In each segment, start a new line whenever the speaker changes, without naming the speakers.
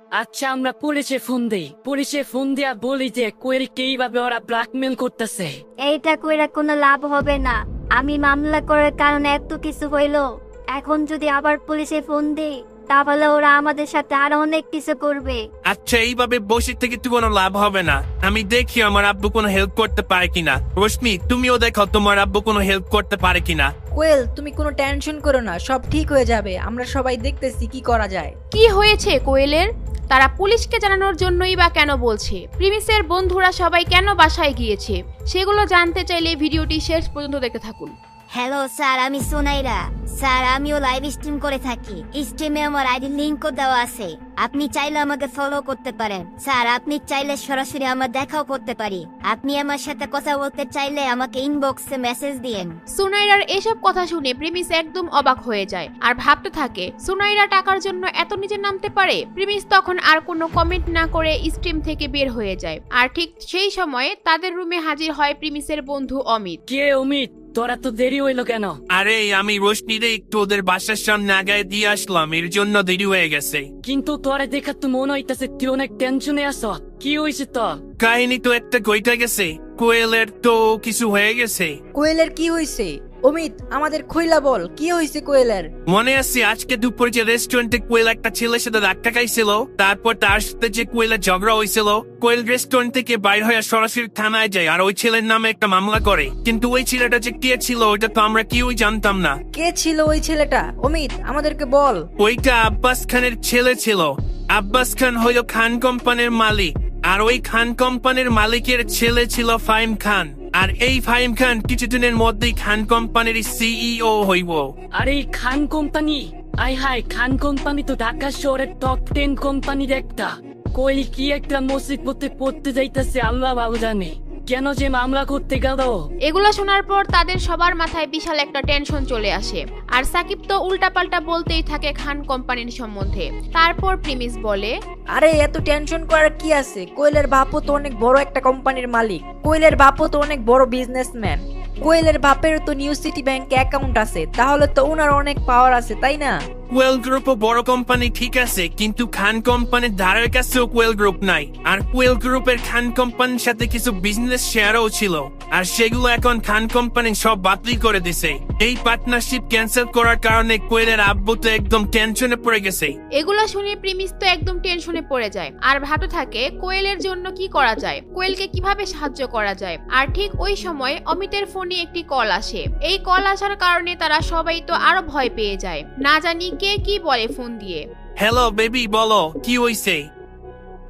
আচ্ছা আমরা পুলিশে ফোন দিই। পুলিশে ফোন দিয়া বলি যে কোয়েলকে এইভাবে ওরা ব্ল্যাকমেল করতেছে।
এইটা কইরা কোনো লাভ হবে না। আমি মামলা করার কারণে এত কিছু হইল। এখন যদি আবার পুলিশে ফোন দিই তাহলে ওরা আমাদের সাথে আরও অনেক কিছু করবে।
আচ্ছা এইভাবে বসে থেকে তো কোনো লাভ হবে না। আমি দেখি আমার আব্বু কোনো হেল্প করতে পারে কিনা। রশ্মি তুমিও দেখো তোমার আব্বু কোনো হেল্প করতে পারে কিনা।
কোয়েল তুমি কোনো টেনশন করো না সব ঠিক হয়ে যাবে। আমরা সবাই দেখতেছি কি করা যায়।
কি হয়েছে কোয়েলের? তারা পুলিশকে জানানোর জন্যই বা কেন বলছে? প্রিমিসের বন্ধুরা সবাই কেন বাসায় গিয়েছে? সেগুলো জানতে চাইলে ভিডিওটি শেষ পর্যন্ত দেখতে থাকুন।
হ্যালো স্যার আমি সোনাইরা। স্যার আমিও লাইভ স্ট্রিম করে থাকি। স্ট্রিমে আমার আইডি লিঙ্কও দেওয়া আছে। আপনি চাইলে আমাকে ফলো করতে পারেন। স্যার আপনি চাইলে সরাসরি আমার দেখাও করতে পারি। আপনি আমার সাথে কথা বলতে চাইলে আমাকে ইনবক্সে মেসেজ দিয়েন।
সুনাইরার এসব কথা শুনে প্রিমিস একদম অবাক হয়ে যায়। আর ভাবতে থাকে সুনাইরা টাকার জন্য এত নিচে নামতে পারে? প্রিমিস তখন আর কোনো কমেন্ট না করে স্ট্রিম থেকে বের হয়ে যায়। আর ঠিক সেই সময়ে তাদের রুমে হাজির হয় প্রিমিসের বন্ধু অমিত।
কে অমিত? তোরা তো দেরি হইল কেন?
আরে আমি রশ্মিরে একটু ওদের বাসার সামনে আগায় দিয়ে আসলাম। এর জন্য দেরি হয়ে গেছে।
কিন্তু তোরা দেখা তো মন হইতাছে তুই অনেক টেনশনে আস কি হয়েছে তো
কাহিনী তো একটা কইটা গেছে কোয়েলের তো কিছু হয়ে গেছে
কোয়েলের কি হয়েছে অমিত আমাদের খইলা বল কি হয়েছে কোয়েলের?
মনে আছে আজকে দুপুরে যে রেস্টুরেন্টে কোয়েল একটা ছেলের সাথে ধাক্কা খাইছিল তারপর তার সাথে যে কোয়েলের ঝগড়া হয়েছিল কোয়েল রেস্টুরেন্ট থেকে বাইর হয়ে সরাসরি থানায় যায় আর ওই ছেলের নামে একটা মামলা করে। কিন্তু ওই ছেলেটা যে কে ছিল ওটা তো আমরা কেউই জানতাম না।
কে ছিল ওই ছেলেটা? অমিত আমাদেরকে বল।
ওইটা আব্বাস খানের ছেলে ছিল। আব্বাস খান হইল খান কোম্পানির মালিক আর ওই খান কোম্পানির মালিকের ছেলে ছিল ফাইম খান। আর এই ফাহিম খান কিছুদিনের মধ্যেই খান কোম্পানির সিইও হইব।
আর এই খান কোম্পানি? আই হাই খান কোম্পানি তো ঢাকা শহরের টপ টেন কোম্পানির একটা। কই কি একটা মসজিদ পড়তে পড়তে যাইতেছে, আল্লাহ ভালো জানে। কেন যে মামলা করতে গেল?
এগুলো শোনার পর তাদের সবার মাথায় বিশাল একটা টেনশন চলে আসে। আর সাকিব তো উল্টাপাল্টা বলতেই থাকে খান কোম্পানির সম্বন্ধে। তারপর প্রিমিস বলে
আরে এত টেনশন করার কি আছে? কোয়েলের বাপও তো অনেক বড় একটা কোম্পানির মালিক। কোয়েলের বাপও তো অনেক বড় বিজনেসম্যান কোয়েলের বাপের তো নিউ সিটি ব্যাংকে অ্যাকাউন্ট আছে। তাহলে তো ওনার অনেক পাওয়ার আছে তাই না?
কোয়েল গ্রুপও বড় কোম্পানি ঠিক আছে, কিন্তু খান কোম্পানির ধারের কাছেও কোয়েল গ্রুপ নাই। আর কোয়েল গ্রুপের খান কোম্পানির সাথে কিছু বিজনেস শেয়ারও ছিল। আর সেগুলো এখন খান কোম্পানি সব বাতিল করে দিছে। এই পার্টনারশিপ ক্যান্সেল করার কারণে কোয়েলের আব্বু তো একদম টেনশনে পড়ে গেছে।
এগুলো শুনে প্রিমিস তো একদম টেনশনে পড়ে যায়। আর ভাবতে থাকে কোয়েলের জন্য কি করা যায়? কোয়েলকে কীভাবে সাহায্য করা যায়? আর ঠিক ওই সময় অমিতের ফোনে একটি কল আসে। এই কল আসার কারণে তারা সবাই তো আরও ভয় পেয়ে যায়। না জানি কে কি বলে ফোন দিয়ে?
হ্যালো বেবি বলো কি হইছে?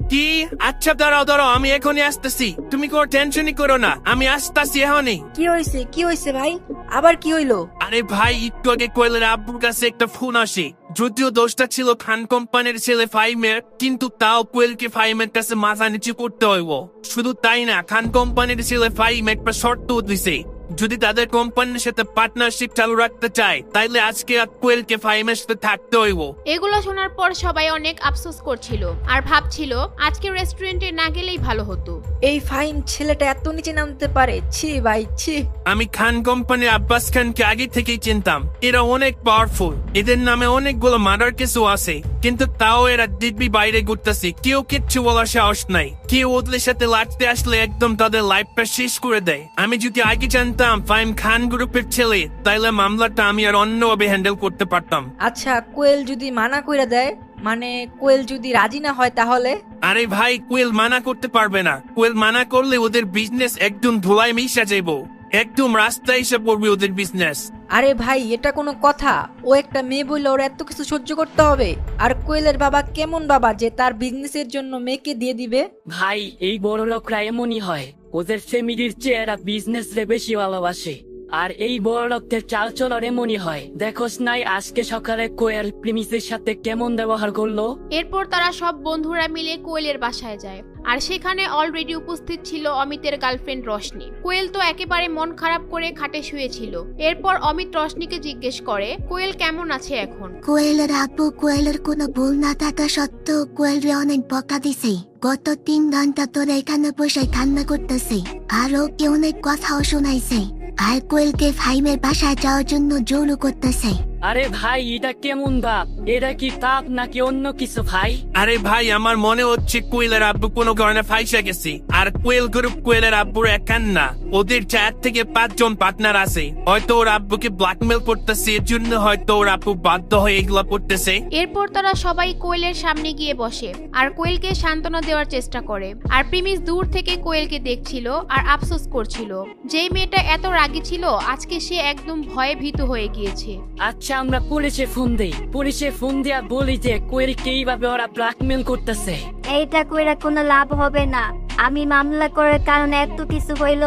কি? আচ্ছা দাঁড়াও দাঁড়াও আমি এখনই আসতেছি। তুমি কোনো টেনশনই করো না আমি আসতেছি এখনই।
কি হয়েছে কি হয়েছে ভাই? আবার কি হইল?
আরে ভাই একটু আগে কোয়েলের আব্বুর কাছে একটা ফোন আসে। যদিও দোষটা ছিল খান কোম্পানির ছেলে ফাইমের কিন্তু তাও কোয়েলকে ফাইমের কাছে মাথা নিচু করতে হইব। শুধু তাই না খান কোম্পানির ছেলে ফাইম একটা শর্ত দিছে। যদি তাদের কোম্পানির সাথে পার্টনারশিপ চালু রাখতে চায় তাইলে আজকে আর কোয়েলকে ফাইমের সাথে থাকতে হইব।
এগুলো শোনার পর সবাই অনেক আফসোস করছিল আর ভাবছিল আজকে রেস্টুরেন্টে না গেলেই ভালো হতো।
এই ফাইন ছেলেটা এত নিচে নামতে পারে ছি ভাই ছি।
আমি খান কোম্পানির আব্বাস খানকে আগে থেকেই চিনতাম। এরা অনেক পাওয়ারফুল এদের নামে অনেকগুলো মার্ডার কেসও আছে। কিন্তু তাও এরা দিব্যি বাইরে ঘুরতেছে। কেউ কিচ্ছু বলার সাহস নাই। কেউ ওদের সাথে লাগতে আসলে একদম তাদের লাইফটা শেষ করে দেয়? আমি যদি আগে জানতাম ফাইম খান গ্রুপের ছেলে তাইলে মামলাটা আমি আর অন্যভাবে হ্যান্ডেল করতে পারতাম।
আচ্ছা কোয়েল যদি মানা করে দেয় মানে কোয়েল যদি রাজি না হয় তাহলে?
আরে ভাই কোয়েল মানা করতে পারবে না। কোয়েল মানা করলে ওদের বিজনেস একদম ধুলায় মিশা যাইব। একদম রাস্তায় এসে পড়বে ওদের বিজনেস
আরে ভাই, এটা কোনো কথা। ও একটা মেয়ে বললে ওর এত কিছু সহ্য করতে হবে। আর কোয়েলের বাবা কেমন বাবা যে তার বিজনেসের জন্য মেয়েকে দিয়ে দিবে?
ভাই, এই বড় লোকরা এমনই হয়। ওদের ফ্যামিলির চেয়ে এরা বিজনেস রে বেশি ভালোবাসে। আর এই বড় লোকদের চাল চলার এমনই হয়। দেখোস নাই আজকে সকালে কোয়েল প্রিমিসের সাথে কেমন ব্যবহার করল?
এরপর তারা সব বন্ধুরা মিলে কোয়েলের বাসায় যায়। আর সেখানে অলরেডি উপস্থিত ছিল অমিতের গার্লফ্রেন্ড রশনি কোয়েল তো একেবারে মন খারাপ করে খাটে শুয়েছিল। এরপর অমিত রশনিকে জিজ্ঞেস করে কোয়েল কেমন আছে এখন?
কোয়েলের আব্বু কোয়েলের কোনো ভুল না থাকা সত্ত্বেও কোয়েলরে অনেক বকা দিছে। গত তিন ঘণ্টা ধরে এখানে বসে কান্না করতেছে। আর ওকে অনেক কথাও শোনাইছে। আর কোয়েলকে ফাইমের বাসায় যাওয়ার জন্য জোর করতেছে
আরে ভাই এটা কেমন ভাব এটা কি তাপ নাকি অন্য কিছু ভাই
আরে ভাই আমার মনে হচ্ছে কোয়েলের আব্বু কোনো গয়না ফাইসা গেছে আর কোয়েল গ্রুপ কোয়েলের আব্বুর একান না ওদের চার থেকে পাঁচজন পার্টনার আছে। হয়তো ওর আব্বুকে ব্ল্যাকমেল করতেছে এর জন্য হয়তো ওর আব্বু বাধ্য হয়ে এগুলা করতেছে।
এরপর তারা সবাই কোয়েলের সামনে গিয়ে বসে আর কোয়েলকে সান্ত্বনা দেওয়ার চেষ্টা করে। আর প্রিমিস দূর থেকে কোয়েলকে দেখছিল আর আফসোস করছিল। যেই মেয়েটা এত রাগী ছিল আজকে সে একদম ভয়ে ভীত হয়ে গিয়েছে।
আচ্ছা আমরা পুলিশে ফোন দেই। পুলিশে ফোন দিয়া বলি যে কোয়েলকে এইভাবে ওরা ব্ল্যাকমেল করতেছে।
এইটা কইরা কোনো লাভ হবে না। আমি মামলা করার কারণে এত কিছু হইল।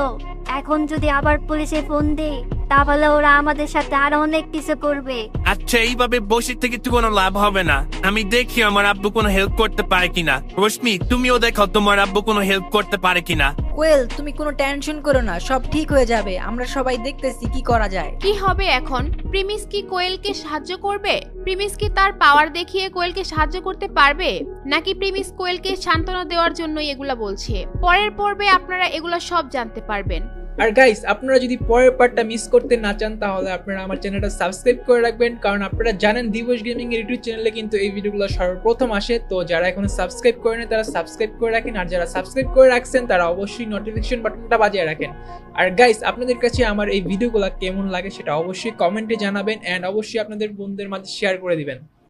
এখন যদি আবার পুলিশে ফোন দিই, তাহলে ওরা আমাদের সাথে আরও অনেক কিছু করবে।
আচ্ছা এইভাবে বসে থেকে তো কোনো লাভ হবে না। আমি দেখি আমার আব্বু কোনো হেল্প করতে পারে কিনা। রশ্মি, তুমিও দেখো তোমার আব্বু কোনো হেল্প করতে পারে কিনা।
কোয়েল তুমি কোনো টেনশন করো না, সব ঠিক হয়ে যাবে। আমরা সবাই দেখতেছি কি করা যায়।
কি হবে এখন? প্রিমিস কি কোয়েলকে সাহায্য করবে? প্রিমিস কি তার পাওয়ার দেখিয়ে কোয়েলকে সাহায্য করতে পারবে? নাকি প্রিমিস কোয়েলকে সান্ত্বনা দেওয়ার জন্যই এগুলা বলছে? পরের পর্বে আপনারা এগুলা সব জানতে পারবেন।
আর গাইস আপনারা যদি পরের পার্টটা মিস করতে না চান, তাহলে আপনারা আমার চ্যানেলটা সাবস্ক্রাইব করে রাখবেন। কারণ আপনারা জানেন দিবস গেমিং এর ইউটিউব চ্যানেলে কিন্তু এই ভিডিওগুলো সর্বপ্রথম আসে। তো যারা এখনও সাবস্ক্রাইব করেন তারা সাবস্ক্রাইব করে রাখেন। আর যারা সাবস্ক্রাইব করে রাখছেন, তারা অবশ্যই নোটিফিকেশন বাটনটা বাজিয়ে রাখেন। আর গাইস আপনাদের কাছে আমার এই ভিডিওগুলো কেমন লাগে, সেটা অবশ্যই কমেন্টে জানাবেন। অ্যান্ড অবশ্যই আপনাদের বন্ধুদের মাঝে শেয়ার করে দিবেন।